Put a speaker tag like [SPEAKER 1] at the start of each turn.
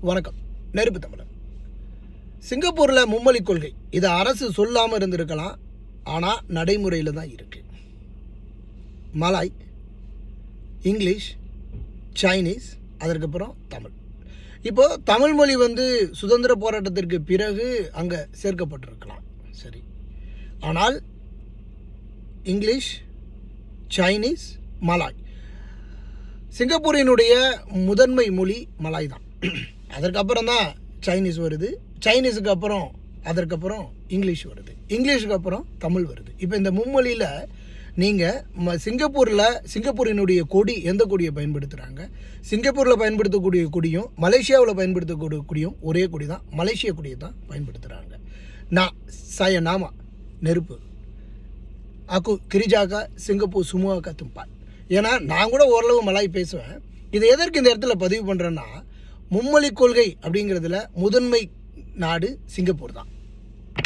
[SPEAKER 1] வணக்கம். நெருப்பு தமிழர். சிங்கப்பூரில் மும்மொழி கொள்கை. இது அரசு சொல்லாமல் இருந்திருக்கலாம். ஆனால் நடைமுறையில் தான் இருக்கு. மலாய் இங்கிலீஷ் சைனீஸ் அதற்கப்புறம் தமிழ். இப்போது தமிழ் மொழி வந்து சுதந்திர போராட்டத்திற்கு பிறகு அங்கே சேர்க்கப்பட்டிருக்கலாம். சரி. ஆனால் இங்கிலீஷ் சைனீஸ் மலாய். சிங்கப்பூரினுடைய முதன்மை மொழி மலாய் தான். அதற்கப்புறம் தான் சைனீஸ் வருது. சைனீஸுக்கு அப்புறம் அதற்கப்புறம் இங்கிலீஷ் வருது. இங்கிலீஷுக்கு அப்புறம் தமிழ் வருது. இப்போ இந்த மும்மொழியில் நீங்கள் ம சிங்கப்பூரில் சிங்கப்பூரினுடைய கொடி எந்த கொடியை பயன்படுத்துகிறாங்க சிங்கப்பூரில் பயன்படுத்தக்கூடிய கொடியும் மலேசியாவில் பயன்படுத்தக்கூடிய கொடியும் ஒரே கொடி தான் மலேசிய கொடியை தான் பயன்படுத்துகிறாங்க நான் சய நாமா நெருப்பு. அக்கு கிரிஜாக்கா சிங்கப்பூர் சுமுவாக்கா தும்பால் ஏன்னா நான் கூட ஓரளவு மலாய் பேசுவேன். இதை எதற்கு இந்த இடத்துல பதிவு பண்ணுறேன்னா மும்மொழி கொள்கை அப்படிங்கிறதுல முதன்மை நாடு சிங்கப்பூர் தான்.